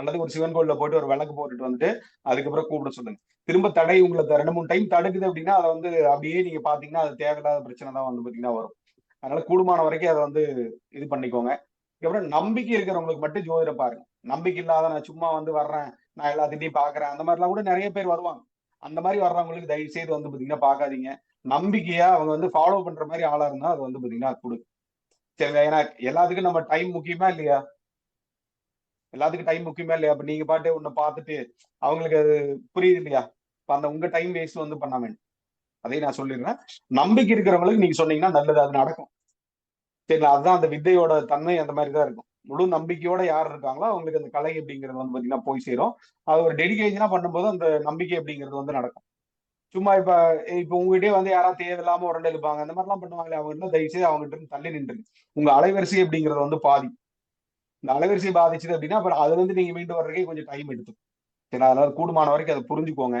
அல்லது ஒரு சிவன் கோயில போயிட்டு ஒரு விளக்கு போட்டுட்டு வந்துட்டு அதுக்கப்புறம் கூப்பிட சொல்லுங்க. திரும்ப தடை உங்களை ரெண்டு மூணு டைம் தடுக்குது அப்படின்னா அதை வந்து அப்படியே நீங்க பாத்தீங்கன்னா அது தேவையில்லாத பிரச்சனை தான் வந்து பாத்தீங்கன்னா வரும். அதனால கூடுமான வரைக்கும் அதை வந்து இது பண்ணிக்கோங்க. அதுக்கப்புறம் நம்பிக்கை இருக்கிறவங்களுக்கு மட்டும் ஜோதிட பாருங்க. நம்பிக்கை இல்லாத நான் சும்மா வந்து வர்றேன். நான் எல்லாத்திட்டையும் பாக்குறேன். அந்த மாதிரிலாம் கூட நிறைய பேர் வருவாங்க. அந்த மாதிரி வர்றவங்களுக்கு தயவு செய்து வந்து பாத்தீங்கன்னா பாக்காதீங்க. நம்பிக்கையா அவங்க வந்து ஃபாலோ பண்ற மாதிரி ஆளா இருந்தா அது வந்து பாத்தீங்கன்னா கொடுங்க. சரிங்க ஏன்னா எல்லாத்துக்கும் நம்ம டைம் முக்கியமா இல்லையா? எல்லாத்துக்கும் டைம் முக்கியமா இல்லையா? அப்ப நீங்க பாட்டு உன்னை பார்த்துட்டு அவங்களுக்கு அது புரியுது இல்லையா? இப்ப அந்த உங்க டைம் வேஸ்ட் வந்து பண்ண அதையும் நான் சொல்லிடுறேன். நம்பிக்கை இருக்கிறவங்களுக்கு நீங்க சொன்னீங்கன்னா நல்லது அது நடக்கும். சரிங்களா? அதுதான் அந்த வித்தையோட தன்மை அந்த மாதிரி தான் இருக்கும். முழு நம்பிக்கையோட யார் இருக்காங்களோ அவங்களுக்கு அந்த கலை அப்படிங்கிறது வந்து பாத்தீங்கன்னா போய் சேரும். அது ஒரு டெடிக்கேஷனா பண்ணும்போது அந்த நம்பிக்கை அப்படிங்கிறது வந்து நடக்கும். சும்மா இப்ப இப்ப உங்ககிட்டயே வந்து யாராவது தேவையில்லாம உரண்டு எழுப்பாங்க அந்த மாதிரிலாம் பண்ணுவாங்களே அவங்க தயவுசெய்து தயவு செய்து அவங்ககிட்ட இருந்து தள்ளி நின்றுங்க உங்க அலைவரிசை அப்படிங்கிறது வந்து பாதி. இந்த அலைவரிசை பாதிச்சுது அப்படின்னா அப்புறம் அதுல இருந்து நீங்க மீண்டு வர்றதுக்கே கொஞ்சம் டைம் எடுத்துக்கும் சரி அதனால கூடுமான வரைக்கும் அதை புரிஞ்சுக்கோங்க.